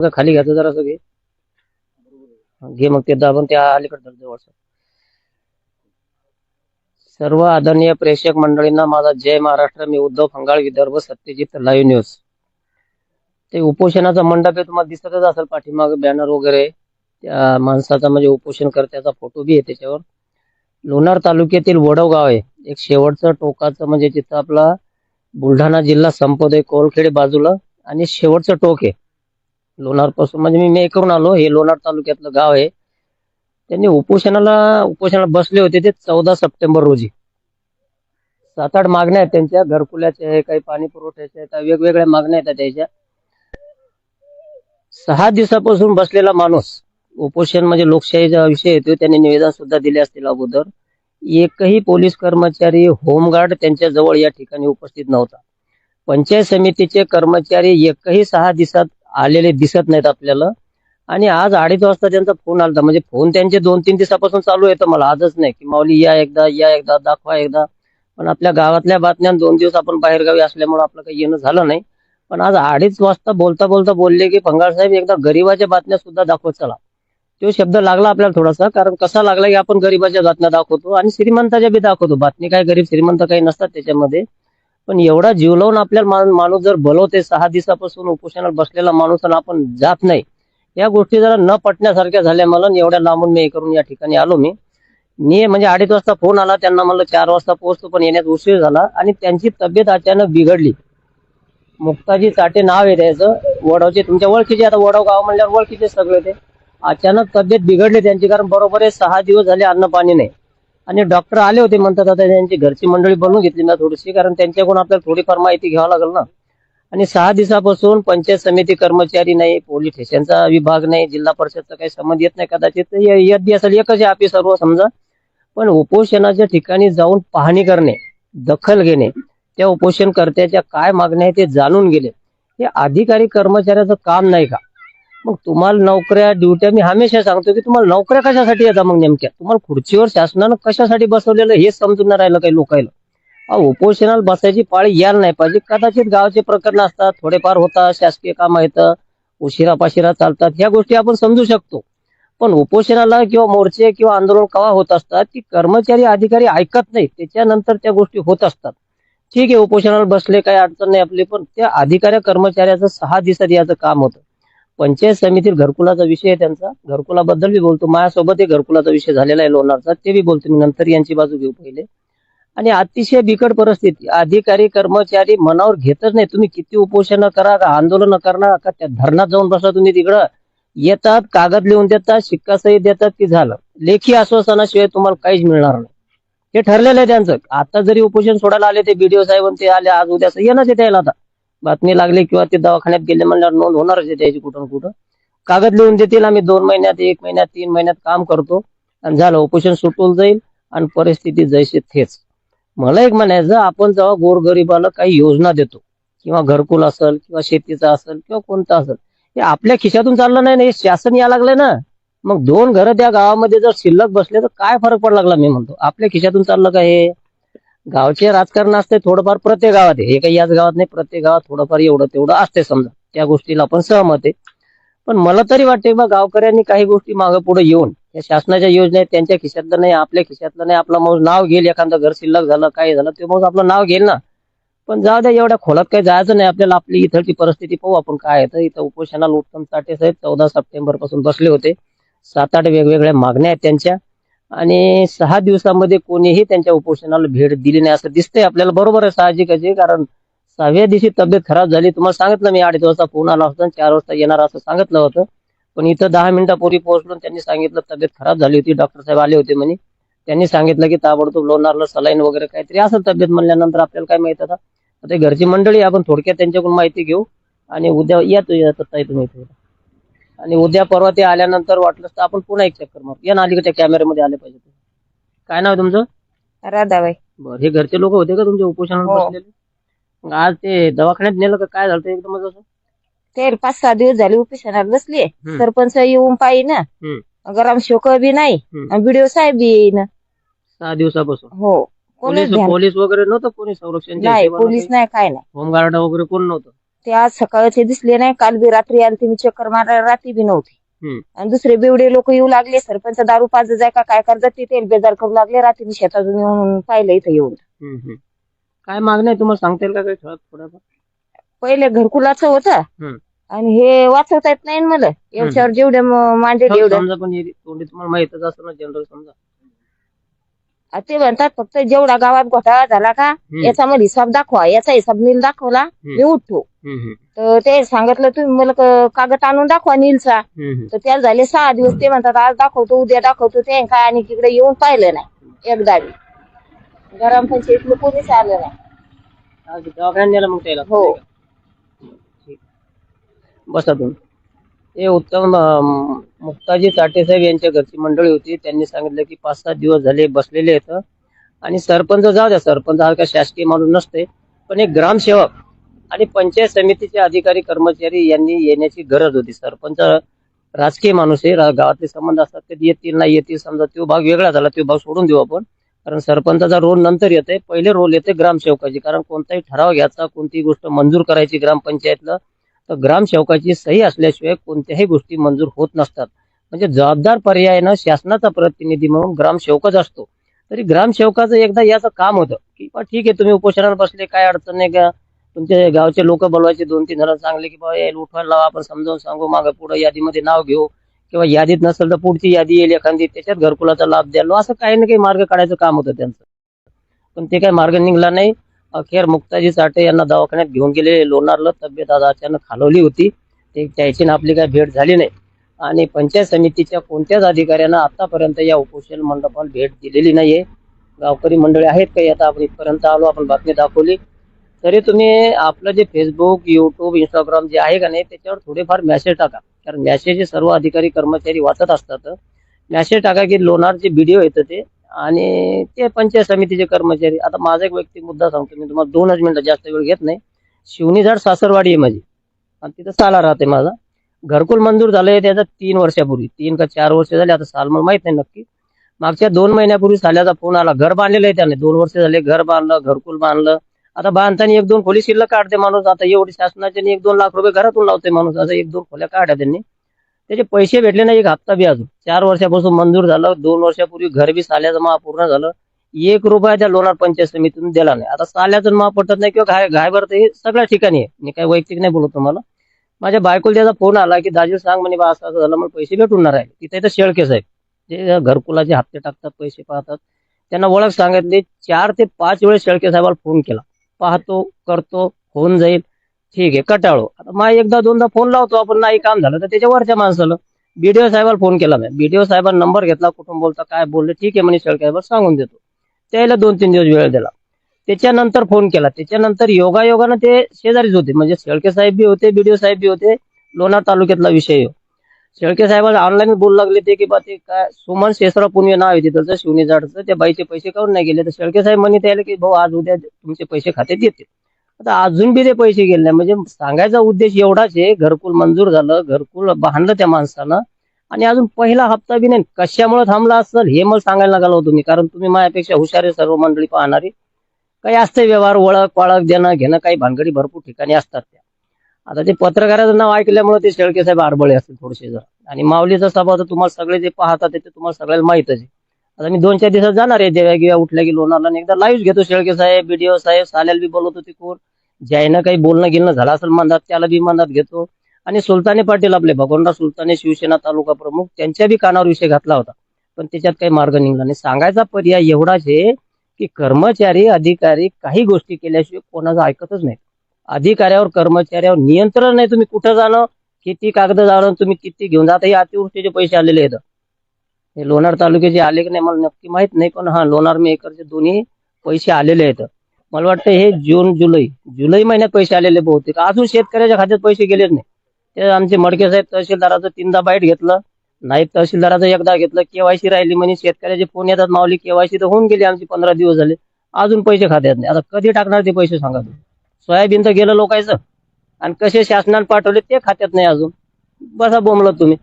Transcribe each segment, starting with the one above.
बघा, खाली घ्यायचं जरा घे. घे मग ते दाबून त्या अलीकडे जवळ सर्व आदरणीय प्रेक्षक मंडळींना माझा जय महाराष्ट्र. मी उद्धव फंगाळ विदर्भ सत्यजित लाईव्ह न्यूज. ते उपोषणाचा मंडप आहे तुम्हाला दिसतच असेल पाठीमागे बॅनर वगैरे. त्या माणसाचा म्हणजे उपोषण करत्याचा फोटो बी आहे त्याच्यावर. लोणार तालुक्यातील वडव गाव आहे. एक शेवटचं टोकाचं म्हणजे तिथं आपला बुलढाणा जिल्हा संपतोय कोलखेडे बाजूला. आणि शेवटचं टोक आहे. लोणार पासून म्हणजे मी मे करून आलो. हे लोणार तालुक्यातलं गाव आहे. त्यांनी उपोषणाला उपोषणाला बसले होते ते चौदा सप्टेंबर रोजी. सात आठ मागण्या आहेत त्यांच्या. घरकुल्याच्या आहे काही पाणी पुरवठ्याच्या आहेत वेगवेगळ्या मागण्या आहेत त्याच्या. सहा दिवसापासून बसलेला माणूस उपोषण म्हणजे लोकशाहीचा विषय येतो त्यांनी निवेदन सुद्धा दिले असतील अगोदर. एकही पोलीस कर्मचारी होमगार्ड त्यांच्या जवळ या ठिकाणी उपस्थित नव्हता. पंचायत समितीचे कर्मचारी एकही सहा दिवसात आलेले दिसत नाहीत आपल्याला. आणि आज अडीच वाजता त्यांचा फोन आला म्हणजे फोन त्यांचे दोन तीन दिवसापासून चालू येतं मला आजच नाही. की माऊली या एकदा या एकदा दाखवा एकदा. पण आपल्या गावातल्या बातम्या दोन दिवस आपण बाहेरगावी असल्यामुळे आपलं काही येणं झालं नाही. पण आज अडीच वाजता बोलता बोलता बोलले की फंगाळ साहेब एकदा गरीबाच्या बातम्या सुद्धा दाखवत चला. तो शब्द लागला आपल्याला थोडासा कारण कसा लागला की आपण गरीबाच्या बातम्या दाखवतो आणि श्रीमंताच्या बी दाखवतो. बातमी काय गरीब श्रीमंत काही नसतात त्याच्यामध्ये. पण एवढा जीव लावून आपल्याला माणूस जर बलवते सहा दिवसापासून उपोषणाला बसलेला माणूस आणि आपण जात नाही या गोष्टी जरा न पटण्यासारख्या झाल्या मला एवढ्या लांबून मी करून या ठिकाणी आलो मी. मी म्हणजे अडीच वाजता फोन आला त्यांना म्हणलं चार वाजता पोहोचतो पण येण्यात उशीर झाला आणि त्यांची तब्येत अचानक बिघडली. मुक्ताजी चाटे नाव आहे त्याचं वडावचे तुमच्या ओळखीचे आता वडाव गाव म्हणल्यावर ओळखीचे सगळे ते. अचानक तब्येत बिघडली त्यांची कारण बरोबर आहे सहा दिवस झाले अन्न पाणी नाही. आणि डॉक्टर आले होते म्हणतात आता त्यांची घरची मंडळी बनवून घेतली ना थोडीशी कारण त्यांच्याकडून आपल्याला थोडीफार माहिती घ्यावं लागेल ना. आणि सहा दिवसापासून पंचायत समिती कर्मचारी नाही पोलीस स्टेशनचा विभाग नाही जिल्हा परिषदचा काही संबंध येत नाही कदाचित. येत असेल एकच आहे आपली सर्व समजा. पण उपोषणाच्या ठिकाणी जाऊन पाहणी करणे दखल घेणे त्या उपोषणकर्त्याच्या काय मागण्या आहे ते जाणून गेले हे अधिकारी कर्मचाऱ्याचं काम नाही का? मग तुम्हाला नोकऱ्या ड्युट्या मी हमेशा सांगतो की तुम्हाला नोकऱ्या कशासाठी येतात मग नेमक्या? तुम्हाला खुर्चीवर शासनानं कशासाठी बसवलेलं हे समजून नाही राहिलं काही लोकांना उपोषणाला बसायची पाळी यायला नाही पाहिजे. कदाचित गावाचे प्रकरण असतात थोडेफार होतात शासकीय काम येतं उशिरा पाशिरा चालतात ह्या गोष्टी आपण समजू शकतो. पण उपोषणाला किंवा मोर्चे किंवा आंदोलन कवा होत असतात की कर्मचारी अधिकारी ऐकत नाही. त्याच्यानंतर त्या गोष्टी होत असतात. ठीक आहे उपोषणाला बसले काही अडचण नाही आपली पण त्या अधिकाऱ्या कर्मचाऱ्याचं सहा दिवसात याचं काम होतं. पंचायत समितीत घरकुलाचा विषय आहे त्यांचा. घरकुलाबद्दल बी बोलतो. माझ्यासोबत एक घरकुलाचा विषय झालेला आहे लोणारचा. ते बी बोलतो. मी नंतर यांची बाजू घेऊ पहिले. आणि अतिशय बिकट परिस्थिती. अधिकारी कर्मचारी मनावर घेतच नाही. तुम्ही किती उपोषण करा का आंदोलन करणार का? त्या धरणात जाऊन बसा तुम्ही तिकडं. येतात कागद लिहून देतात शिक्कासही देतात की झालं. लेखी आश्वासनाशिवाय तुम्हाला काहीच मिळणार नाही. हे ठरलेलं आहे त्यांचं. आता जरी उपोषण सोडायला आले ते बीडीओ साहेब ते आले आज उद्या येणार ते त्याला आता. बातमी लागली किंवा ते दवाखान्यात गेले म्हणल्यावर नोंद होणारच आहे त्याची कुठून कुठं. कागद लिहून देतील आम्ही दोन महिन्यात एक महिन्यात तीन महिन्यात काम करतो. आणि झालं उपोषण सुटून जाईल आणि परिस्थिती जैसे थेच मला एक म्हणायचं आपण जेव्हा गोरगरिबाला काही योजना देतो किंवा घरकुल असेल किंवा शेतीचा असेल किंवा कोणता असेल हे आपल्या खिशातून चाललं नाही ना हे शासन या लागलंय ना. मग दोन घरं त्या गावामध्ये जर शिल्लक बसले तर काय फरक पडला लागला मी म्हणतो. आपल्या खिशातून चाललं का हे? गावचे राजकारण असते थोडंफार प्रत्येक गावात आहे. हे काही याच गावात नाही प्रत्येक गावात थोडंफार एवढं तेवढं असते समजा. त्या गोष्टीला आपण सहमत आहे. पण मला तरी वाटते बा गावकऱ्यांनी काही गोष्टी मागे पुढे येऊन या शासनाच्या योजना आहेत त्यांच्या खिशातलं नाही आपल्या खिशातलं नाही आपला मग नाव घेईल एखादं घर शिल्लक झालं काय झालं ते मग आपलं नाव घेईल ना. पण जाऊ द्या एवढ्या खोलात काही जायचं नाही. आपल्याला आपली इथलची परिस्थिती पाहू आपण काय येतं तर इथं उपोषणाला उत्तम साठे साहेब चौदा सप्टेंबरपासून बसले होते. सात आठ वेगवेगळ्या मागण्या आहेत त्यांच्या. आणि सहा दिवसामध्ये कोणीही त्यांच्या उपोषणाला भेट दिली नाही. असं दिसतंय आपल्याला. बरोबर आहे साहजिकच आहे कारण सहाव्या दिवशी तब्येत खराब झाली. तुम्हाला सांगितलं मी अडीच वाजता फोन आला होता चार वाजता येणार असं सांगितलं होतं. पण इथं दहा मिनिटापूर्वी पोहोचलो त्यांनी सांगितलं तब्येत खराब झाली होती. डॉक्टर साहेब आले होते म्हणे. त्यांनी सांगितलं की ताबडतोब लोणारला सलाईन वगैरे काहीतरी असं तब्येत म्हणल्यानंतर आपल्याला काय माहीत आता. घरची मंडळी आपण थोडक्यात त्यांच्याकडून माहिती घेऊ. आणि उद्या या तू तुम्ही आणि उद्या परवा ते आल्यानंतर वाटलं तर आपण पुन्हा एक चक्कर मारू. या ना अलीकडच्या कॅमेऱ्यामध्ये आले पाहिजे काय नाव आहे तुमचं? राधाबाई. बरं हे घरचे लोक होते का तुमच्या उपोषणाला हो. बसलेले? मग आज ते दवाखान्यात नेलं का? काय झालं एकदमच असं? ते पाच सहा दिवस झाले उपोषणाला बसली हम्म. सरपंच येऊन पाहिजे ना हम्म. गरम शोक बी नाही. हम्म. बीडीओ साहेब बी येईन. सहा दिवसापासून? हो. कोणीच पोलीस ध्यान- पोलीस वगैरे नव्हतं कोणी संरक्षण नाही पोलीस नाही काय नाही. होमगार्ड वगैरे कोण नव्हतं? ते आज सकाळचे दिसले नाही काल बी रात्री आले तुम्ही चक्कर मारायला रात्री बी नव्हती. हम्म. आणि दुसरे बेवडे लोक येऊ लागले सरपंच दारू पाच जाय का काय करतात ते तेल बेजार करू लागले रात्री शेतातून येऊन पाहिलं इथं येऊन. हम्म, हम्म. काय मागणं आहे तुम्हाला सांगता येईल का काही ठळक थोडंफार? पहिले घरकुलाचं होतं. आणि हे वाचवता येत नाही ना मला. याच्यावर जेवढे म- मांडे तेवढे. समजा पण हे तोंडी तुम्हाला माहितच असं ना जनरल समजा. ते म्हणतात फक्त जेवढा गावात घोटाळा झाला का हम्म, याच्यामध्ये हिसाब दाखवा याचा हिसाब नील दाखवला मी उठतो. तर ते सांगितलं तुम्ही मला क- कागद आणून दाखवा नीलचा. तर त्याला झाले सहा दिवस ते म्हणतात आज दाखवतो उद्या दाखवतो ते काय आणि तिकडे येऊन पाहिलं नाही एकदा ग्रामपंचायतीला कोणीच आलं नाही. हो. बसा तुम्ही. हे उत्तम अं, मुक्ताजी ताटेसाहेब साहेब यांच्या घरची मंडळी होती. त्यांनी सांगितलं की पाच सात दिवस झाले बसलेले आहेत. आणि सरपंच जाऊ द्या सरपंच हा काय शासकीय माणूस नसते पण एक ग्रामसेवक आणि पंचायत समितीचे अधिकारी कर्मचारी यांनी येण्याची गरज होती. सरपंच राजकीय माणूस आहे. रा- गावातले संबंध असतात कधी येतील नाही येतील समजा तो भाग वेगळा झाला तो भाग सोडून देऊ आपण. कारण सरपंचाचा रोल नंतर येते पहिले रोल येते ग्रामसेवकाची. कारण कोणताही ठराव घ्यायचा कोणतीही गोष्ट मंजूर करायची ग्रामपंचायतला तर ग्रामसेवकाची सही असल्याशिवाय कोणत्याही गोष्टी मंजूर होत नसतात. म्हणजे जबाबदार पर्यायानं शासनाचा प्रतिनिधी म्हणून ग्रामसेवकच असतो. तरी ग्रामसेवकाचं एकदा याचं काम होतं की बा ठीक आहे तुम्ही उपोषणाला बसले काय अडचण नाही का? तुमच्या गावचे लोक बोलवायचे दोन तीन जण चांगले की बाबा याला उठवायला लावा आपण समजावून सांगू मागं पुढं यादीमध्ये नाव घेऊ. किंवा यादीत नसेल तर पुढची यादी येईल एखादी त्याच्यात घरकुलाचा लाभ द्यालो असं काही ना काही मार्ग काढायचं काम होतं त्यांचं. पण ते काही मार्ग निघला नाही. अखेर मुक्ताजी साठे यांना दवाखान्यात घेऊन गेले. लोणारला तब्येत आज अचानक खालवली होती. ते त्याची ना आपली काही भेट झाली नाही. आणि पंचायत समितीच्या कोणत्याच अधिकाऱ्यांना आतापर्यंत या उपोषण मंडपाला भेट दिलेली नाहीये. गावकरी मंडळी आहेत काही? आता आपण इथपर्यंत आलो आपण बातमी दाखवली. तरी तुम्ही आपलं जे फेसबुक युट्यूब इंस्टाग्राम जे आहे का नाही त्याच्यावर थोडेफार मॅसेज टाका. कारण मॅसेज सर्व अधिकारी कर्मचारी वाचत असतात मॅसेज टाका की लोणारचे व्हिडिओ येतं ते आणि ते पंचायत समितीचे कर्मचारी. आता माझा एक व्यक्ती मुद्दा सांगतो मी तुम्हाला दोनच मिनिटं जास्त वेळ घेत नाही. शिवनी झाड सासरवाडी आहे माझी. आणि तिथं साला राहते माझा. घरकुल मंजूर झालंय त्याचा तीन वर्षापूर्वी. तीन का चार वर्ष झाले आता साल मला माहीत नाही नक्की. मागच्या दोन महिन्यापूर्वी साल्याचा फोन आला. घर बांधलेलं आहे त्याने. दोन वर्ष झाले घर बांधलं घरकुल बांधलं. आता बांधताना एक दोन खोली शिल्लक काढते माणूस. आता एवढी शासनाच्या एक दोन लाख रुपये घरातून लावते माणूस. असं एक दोन खोल्या काढ्या त्यांनी. त्याचे पैसे भेटले नाही एक हप्ता बी अजून. चार वर्षापासून मंजूर झालं दोन वर्षापूर्वी घर बी साल्याचं महा पूर्ण झालं. एक रुपया त्या लोणार पंचायत समितीतून दिला नाही. आता साल्याचं महा पटत नाही किंवा घाय घायभर हे सगळ्या ठिकाणी आहे. मी काही वैयक्तिक नाही बोलत तुम्हाला. माझ्या बायकोला त्याचा फोन आला की दाजी सांग म्हणे बा असं असं झालं मला पैसे भेटून राहिले. तिथे इथं शेळकेस आहे जे घरकुलाचे हप्ते टाकतात पैसे पाहतात. त्यांना ओळख सांगितली. चार ते पाच वेळेस शेळके साहेबाला फोन केला. पाहतो करतो होऊन जाईल. ठीक आहे कटाळू. आता मग एकदा दोनदा फोन लावतो आपण नाही काम झालं तर त्याच्या वरच्या माणसाला. बीडीओ साहेबाला फोन केला मी. बीडीओ साहेबांना नंबर घेतला कुठून बोलता काय बोलले ठीक आहे म्हणे शेळके साहेब सांगून देतो. त्याला दोन तीन दिवस वेळ दिला. त्याच्यानंतर फोन केला. त्याच्यानंतर योगायोगानं ते शेजारीच होते. म्हणजे शेळके साहेब बी होते बीडीओ साहेब बी होते लोणार तालुक्यातला विषय हो. शेळके साहेबांना ऑनलाईन बोलू लागले ते की बा ते काय सुमन शेसराव पुणे नाव आहे तिथं शिवणी जाडचं त्या बाईचे पैसे काढून नाही गेले. तर शेळके साहेब म्हणे त्याला की भाऊ आज उद्या तुमचे पैसे खात्यात येतील. आता अजून बी ते पैसे गेले नाही. म्हणजे सांगायचा उद्देश एवढाच आहे घरकुल मंजूर झालं घरकुल बांधलं त्या माणसानं. आणि अजून पहिला हप्ता बी नाही. कशामुळे थांबला असेल हे मला सांगायला लागलो तुम्ही. कारण तुम्ही माझ्यापेक्षा हुशार आहे सर्व मंडळी पाहणारी. काही असते व्यवहार ओळख पाळख देणं घेणं काही भानगडी भरपूर ठिकाणी असतात त्या. आता ते पत्रकाराचं नाव ऐकल्यामुळे ते शेळके साहेब आडबळे असतील थोडेसे जर आणि माऊलीचा सभा तर तुम्हाला सगळे जे पाहतात ते तुम्हाला सगळ्याला माहितच आहे. आता मी दोन चार दिवसात जाणार आहे देव्या गिव्या उठल्या की लोणारला. एकदा लाईव्ह घेतो शेळके साहेब बीडीओ साहेब साल्याला बी बोलवतो तिकून ज्यानं काही बोलणं गेलं झालं असेल मंदात त्याला बी मंदात घेतो. आणि सुलताने पाटील आपले भगवंतराव सुलताने शिवसेना तालुका प्रमुख त्यांच्या बी कानावर विषय घातला होता. पण त्याच्यात काही मार्ग निघाला नाही. सांगायचा पर्याय एवढाच आहे की कर्मचारी अधिकारी काही गोष्टी केल्याशिवाय कोणाचं ऐकतच नाही अधिकाऱ्यावर कर्मचाऱ्यावर नियंत्रण नाही. तुम्ही कुठं जाणं? किती कागद जाणं? तुम्ही किती घेऊन जाता? हे अतिवृष्टीचे पैसे आलेले आहेत. हे लोणार तालुक्याचे आले की नाही मला नक्की माहीत नाही पण हा लोणार मेकरचे दोन्ही पैसे आलेले आहेत. मला वाटतं हे जून जुलै. जुलै महिन्यात पैसे आलेले बहुतेक. अजून शेतकऱ्याच्या खात्यात पैसे गेलेच नाही. ते आमचे मडके साहेब तहसीलदाराचं तीनदा बाईट घेतलं. नाईब तहसीलदाराचं एकदा घेतलं. केवायसी राहिली म्हणजे शेतकऱ्याचे फोन येतात मावली केवायसी तर होऊन गेली आमची पंधरा दिवस झाले. अजून पैसे खात्यात नाही. आता कधी टाकणार ते पैसे सांगा तुम्ही. सोयाबीन तर गेलं लोकायचं. आणि कसे शासनाने पाठवले ते खात्यात नाही अजून. बसा बोमलं तुम्ही.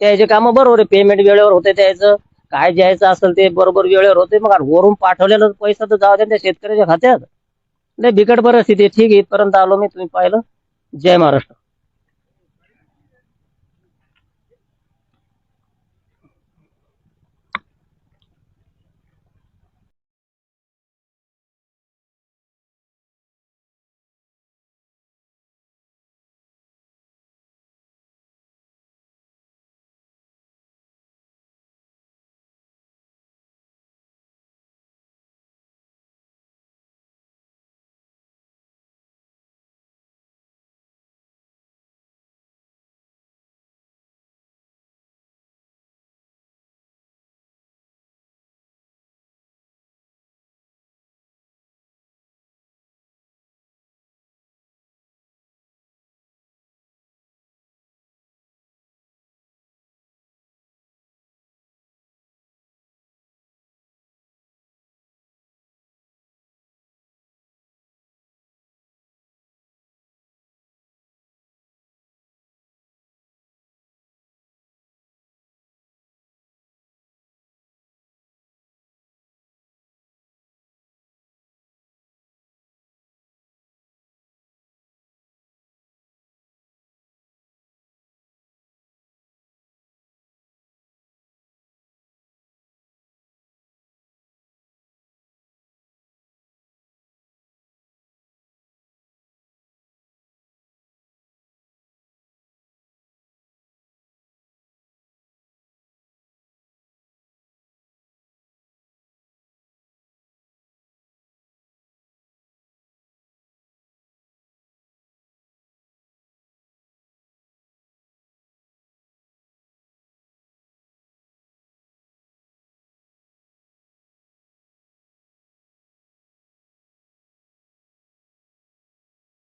त्याचे कामं बरोबर आहे. पेमेंट वेळेवर होते त्याचं. काय द्यायचं असेल ते बरोबर वेळेवर होते मग वरून पाठवलेलं पैसा तर जाऊ द्या त्या शेतकऱ्याच्या खात्यात. नाही बिकट परिस्थिती ठीक आहे इथपर्यंत आलो मी तुम्ही पाहिलं. जय महाराष्ट्र.